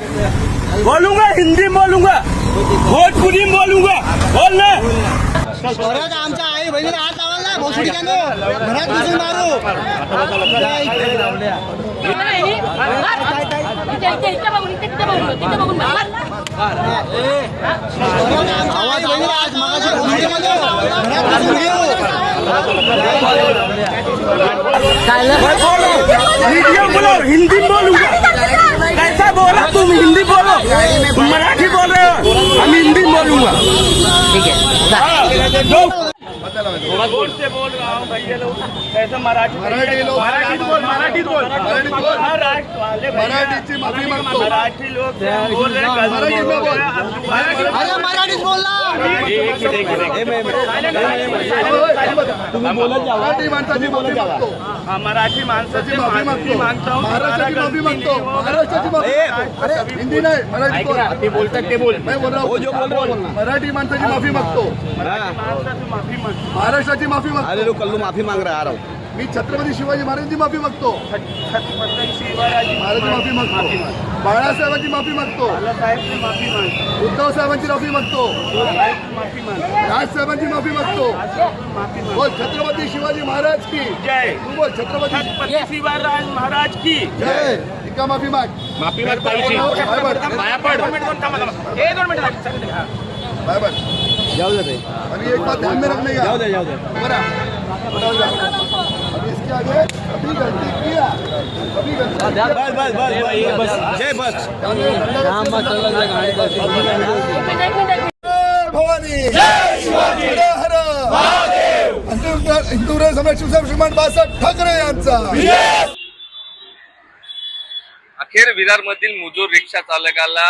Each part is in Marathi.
बोलूंगा हिंदी में बोलूंगा भोजपुरी में बोलूंगा बोल ना। परत आमच्या आई बहिणीला हात लावायला भोसडी घरात घुसून मारू परत आमच्या आई बहिणीला आज मगाशी भोसडी घरात घुसून घेऊ मीडियम बोलो हिंदी में बोलूंगा कैसा बोला तुम हिंदी बोलो मराठी बोल रहे हो हम हिंदी में बोलूंगा से बोल रहा हूँ भैया लोग। कैसे मराठी मराठी लोग- मराठी बोल मराठी बोल. मराठी बोल. मराठीची माफी मागतो. मराठी लोग बोल. रहे हैं, बोल. अरे मराठीत बोलला माणसाची माफी मागतो. हाँ, मराठी माणसाची माफी मागतो. मागता. हूँ महाराष्ट्राची माफी मागतो. महाराष्ट्राची माफी अरे हिंदी नाही मराठी बोल. ते बोलतात ते बोल. मैं बोल रहा हूँ मराठी माणसाची माफी मागतो. माणसाची माफी मागतो. महाराष्ट्राची माफी मागतो. कल्लू माफी मांग रहा है मी छत्रपती शिवाजी महाराजांची माफी मागतो. छत्रपती शिवाजी महाराजांची माफी मागतो. बाळासाहेबांची माफी मागतो. बाळासाहेबची माफी मागतो उद्धव साहेबांची माफी मागतो. साहेबची माफी मागतो राजसाहेबांची माफी मागतो. माफी मागतो बोल छत्रपती शिवाजी महाराज की. जय. तू बोल छत्रपती शिवाजी महाराज की. जय. इका माफी माग. माफी माग पाहिजे. बाय. बाय. पाया पड. दोन मिनिटं बाय बाय. जाऊ दे अभी एक बात ध्यान में रखने का? जाऊ दे जाऊ दे. बरा. अभी इसके गलती किया गलती भवानी सम्राट शिवसाहेब श्रीमान बाळासाहेब ठाकरे यांचा अखेर विरार मधील मुजोर रिक्षा चालकाला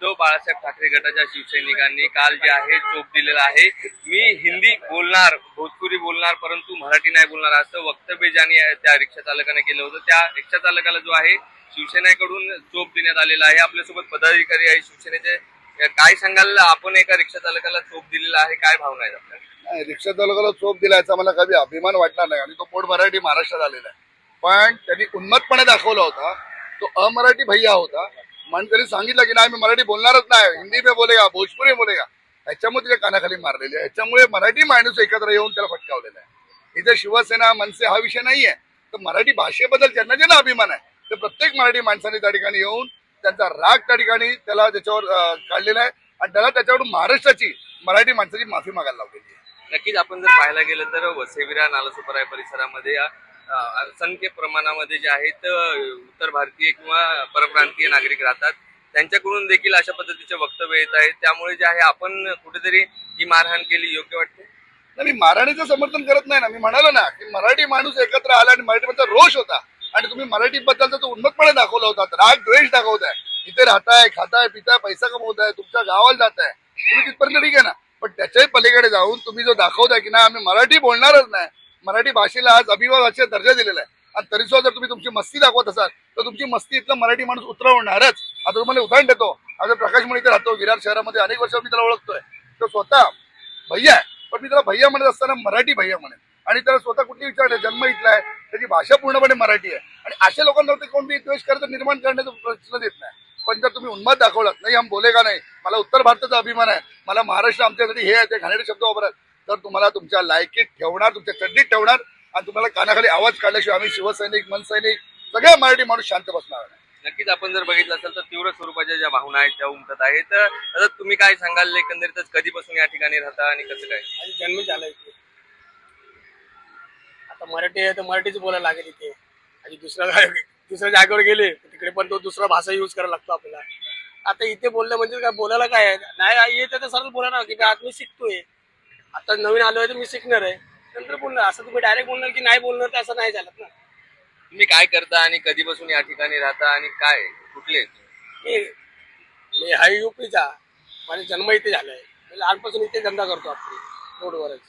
उद्धव बाळासाहेब ठाकरे गटाच्या शिवसैनिकांनी काल जे आहे चोप दिलेला आहे. मी हिंदी बोलणार भोजपुरी बोलणार परंतु मराठी नाही बोलणार असं वक्तव्य ज्याने त्या रिक्षा चालकाने केलं होतं त्या रिक्षा चालकाला जो आहे शिवसेनेकडून चोप देण्यात आलेला आहे. आपल्यासोबत पदाधिकारी आहे शिवसेनेचे. काय सांगाल आपण एका रिक्षा चालकाला चोप दिलेला आहे? काय भावना आहेत आपल्या? नाही, रिक्षा चालकाला चोप दिलायचा मला कधी अभिमान वाटणार नाही. आणि तो पोट मराठी महाराष्ट्रात आलेला आहे. पण त्यांनी उन्मतपणे दाखवला होता तो अमराठी भैया होता. म्हणून सांगितलं की नाही मी मराठी बोलणारच नाही. हिंदी पे बोलेगा भोजपुरी बोलेगा. याच्यामुळे तिच्या कानाखाली मारलेली आहे. याच्यामुळे मराठी माणूस एकत्र येऊन त्याला फटकावलेला आहे. इथे शिवसेना मनसे हा विषय नाहीये. तर मराठी भाषेबद्दल ज्यांना ज्यांना अभिमान आहे ते प्रत्येक मराठी माणसाने त्या ठिकाणी येऊन त्यांचा राग त्या ठिकाणी त्याला त्याच्यावर काढलेला आहे. आणि त्याला त्याच्यावरून महाराष्ट्राची मराठी माणसाची माफी मागायला लावलेली आहे. नक्कीच आपण जर पाहायला गेलं तर वसेविरा नालासोपराय परिसरामध्ये या असंख्य प्रमाणामध्ये जे आहेत उत्तर भारतीय किंवा परप्रांतीय नागरिक राहतात. त्यांच्याकडून देखील अशा पद्धतीचे वक्तव्य येत आहेत त्यामुळे जे आहे आपण कुठेतरी ही मारहाण केली योग्य वाटते? मी मराठीचं समर्थन करत नाही ना. मी म्हणालो ना की मराठी माणूस एकत्र आला आणि मराठीबद्दल रोष होता आणि तुम्ही मराठी बद्दलचा तो उन्मतपणे दाखवला होता राग द्वेष दाखवताय इथे राहताय खाताय पिताय पैसा कमवताय तुमच्या गावाला जाताय तुम्ही तिथपर्यंत ठीक आहे ना? पण त्याच्याही पलीकडे जाऊन तुम्ही जो दाखवताय की नाही आम्ही मराठी बोलणारच नाही. मराठी भाषेला आज अभिवादाचा दर्जा दिलेला आहे. आणि तरी सुद्धा जर तुम्ही तुमची मस्ती दाखवत असाल तर तुमची मस्ती इथलं मराठी माणूस उतरवणारच. आता तुम्हाला उदाहरण देतो. आज प्रकाश मुळे इथे राहतो विरार शहरामध्ये अनेक वर्ष मी त्याला ओळखतोय. तो स्वतः भैया आहे. पण मी त्याला भैया म्हणत असताना मराठी भैया म्हणेन. आणि त्याला स्वतः कुठली विचार जन्म इथला आहे. त्याची भाषा पूर्णपणे मराठी आहे. आणि अशा लोकांवरती कोणती द्वेष करत निर्माण करण्याचा प्रश्न देत नाही. पण जर तुम्ही उन्माद दाखवलात नाही हम बोले का नाही? मला उत्तर भारताचा अभिमान आहे. मला महाराष्ट्र आमच्यासाठी हे आहे ते घाणेरे शब्द वापरत तर तुम्हाला तुमच्या लायकीत ठेवणार तुमच्या चड्डीत ठेवणार आणि तुम्हाला कानाखाली आवाज काढल्याशिवाय आम्ही शिवसैनिक मनसैनिक सगळ्या मराठी माणूस शांत बसणार नाही नक्कीच आपण जर बघितलं असेल तर तीव्र स्वरूपाच्या ज्या भावना आहेत त्या उमटत आहेत. तर तुम्ही काय सांगाल? एकंदरीतच कधीपासून या ठिकाणी राहता आणि कसं काय? जन्म झाला इथे. आता मराठी आहे तर मराठीच बोलायला लागेल इथे. आणि दुसऱ्या दुसऱ्या जागेवर गेले तर तिकडे पण तो दुसरा भाषा युज करायला लागतो आपल्याला. आता इथे बोलणं म्हणजे काय बोलायला काय आहे? नाही येत तर सरळ बोला ना की आज मी शिकतोय. आता नवीन आलोय तर मी शिकणार आहे. नंतर बोलणार असं तुम्ही डायरेक्ट बोलणार की नाही बोलणार तर असं नाही झालं ना. तुम्ही काय करता आणि कधीपासून या ठिकाणी राहता आणि काय कुठले? मी मी हा युपीचा माझा जन्म इथे झालाय. मी लहानपासून इथे धंदा करतो आपण रोडवरच.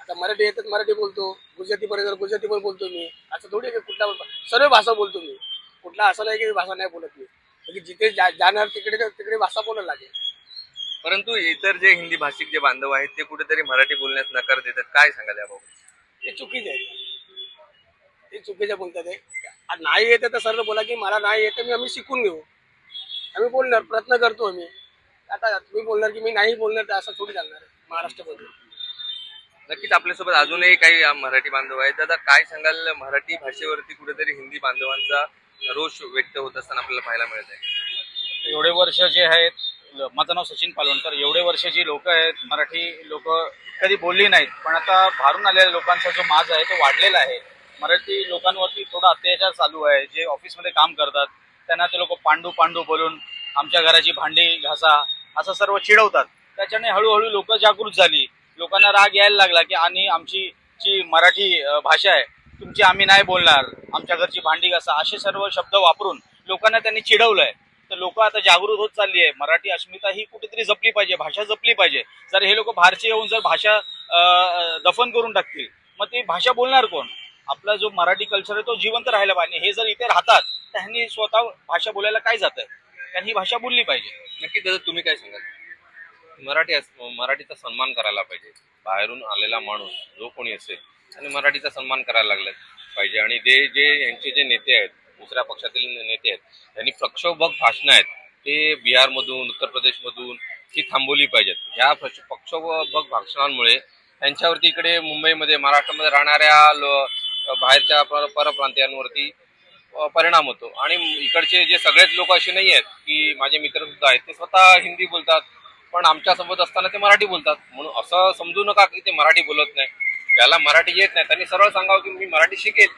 आता मराठी येतात मराठी बोलतो. गुजराती पर्यंत गुजराती पण बोलतो मी. असं थोडी आहे कुठला सर्व भाषा बोलतो मी. कुठला असं नाही की भाषा नाही बोलत मी. म्हणजे जिथे जाणार तिकडे तिकडे भाषा बोलायला लागेल. परंतु इतर जे हिंदी भाषिक जे बांधव आहेत ते कुठेतरी मराठी बोलण्यास नकार देतात. काय सांगाल याबाबत? ते चुकीचे आहे ते चुकीचे बोलतात आहे नाही येतं तर सरळ बोला की मला नाही येतं मी आम्ही शिकून घेऊ. आम्ही बोलणार प्रयत्न करतो आम्ही. आता तुम्ही बोलणार की मी नाही बोलणार तर असं थोडी चालणार आहे महाराष्ट्रामध्ये. नक्कीच आपल्यासोबत अजूनही काही मराठी बांधव आहेत. दादा काय सांगाल मराठी भाषेवरती कुठेतरी हिंदी बांधवांचा रोष व्यक्त होत असताना आपल्याला पाहायला मिळत आहे? एवढे वर्ष जे आहेत माझं नाव सचिन पालवणकर. एवढे वर्ष जी लोक आहेत मराठी लोक कधी बोलली नाहीत पण आता भारून आलेल्या लोकांचा जो माज आहे तो वाढलेला आहे. मराठी लोकांवरती थोडा अत्याचार चालू आहे. जे ऑफिसमध्ये काम करतात त्यांना ते लोक पांडू पांडू बोलून आमच्या घराची भांडी घासा असं सर्व चिडवतात. त्याच्याने हळूहळू लोक जागृत झाली. लोकांना राग यायला लागला की आणि आमची जी मराठी भाषा आहे तुमची आम्ही नाही बोलणार. आमच्या घरची भांडी घासा असे सर्व शब्द वापरून लोकांना त्यांनी चिडवलं आहे लोक आता जागृत होत चालली आहे. मराठी अस्मिता ही कुठेतरी जपली पाहिजे भाषा जपली पाहिजे. जर हे लोक बाहेरचे येऊन जर भाषा दफन करून टाकतील मग ती भाषा बोलणार कोण? आपला जो मराठी कल्चर आहे तो जिवंत राहायला पाहिजे. हे जर इथे राहतात तर ह्यांनी स्वतः भाषा बोलायला काय जात? आहे कारण ही भाषा बोलली पाहिजे. नक्की त्याचं तुम्ही काय सांगाल? मराठी मराठीचा सन्मान करायला पाहिजे. बाहेरून आलेला माणूस जो कोणी असेल आणि मराठीचा सन्मान करायला लागला पाहिजे. आणि ते जे यांचे जे नेते आहेत दुसऱ्या पक्षातील नेते आहेत. त्यांनी प्रक्षोभक भाषणं आहेत. ते बिहारमधून उत्तर प्रदेशमधून ती थांबवली पाहिजेत. ह्या पक्षोभक प्रक्षोभक भाषणांमुळे त्यांच्यावरती इकडे मुंबईमध्ये महाराष्ट्रामध्ये राहणाऱ्या लो बाहेरच्या परप्रांतीयांवरती परिणाम होतो. आणि इकडचे जे सगळेच लोक असे नाही आहेत की माझे मित्र सुद्धा आहेत ते स्वतः हिंदी बोलतात. पण आमच्यासोबत असताना ते मराठी बोलतात. म्हणून असं समजू नका की ते मराठी बोलत नाही. ज्याला मराठी येत नाही त्यांनी सरळ सांगावं की मी मराठी शिकेल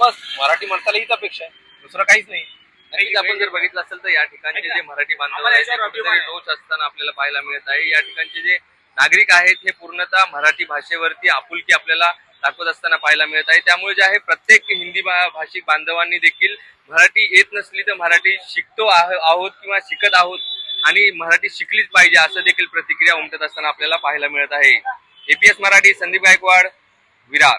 बस मराठी माणसाला हीच अपेक्षा आहे. दुसरं काहीच नाही. नक्कीच आपण जर बघितलं असेल तर या ठिकाणचे जे मराठी बांधव आहेत ते कुठेतरी रोष असताना आपल्याला पाहायला मिळत आहे. या ठिकाणचे जे नागरिक आहेत हे पूर्णतः मराठी भाषेवरती आपुलकी आपल्याला दाखवत असताना पाहायला मिळत आहे. त्यामुळे जे आहे प्रत्येक हिंदी भाषिक बांधवांनी देखील मराठी येत नसली तर मराठी शिकतो आह- आहोत किंवा शिकत आहोत आणि मराठी शिकलीच पाहिजे असं देखील प्रतिक्रिया उमटत असताना आपल्याला पाहायला मिळत आहे. एपीएस मराठी संदीप गायकवाड विरार.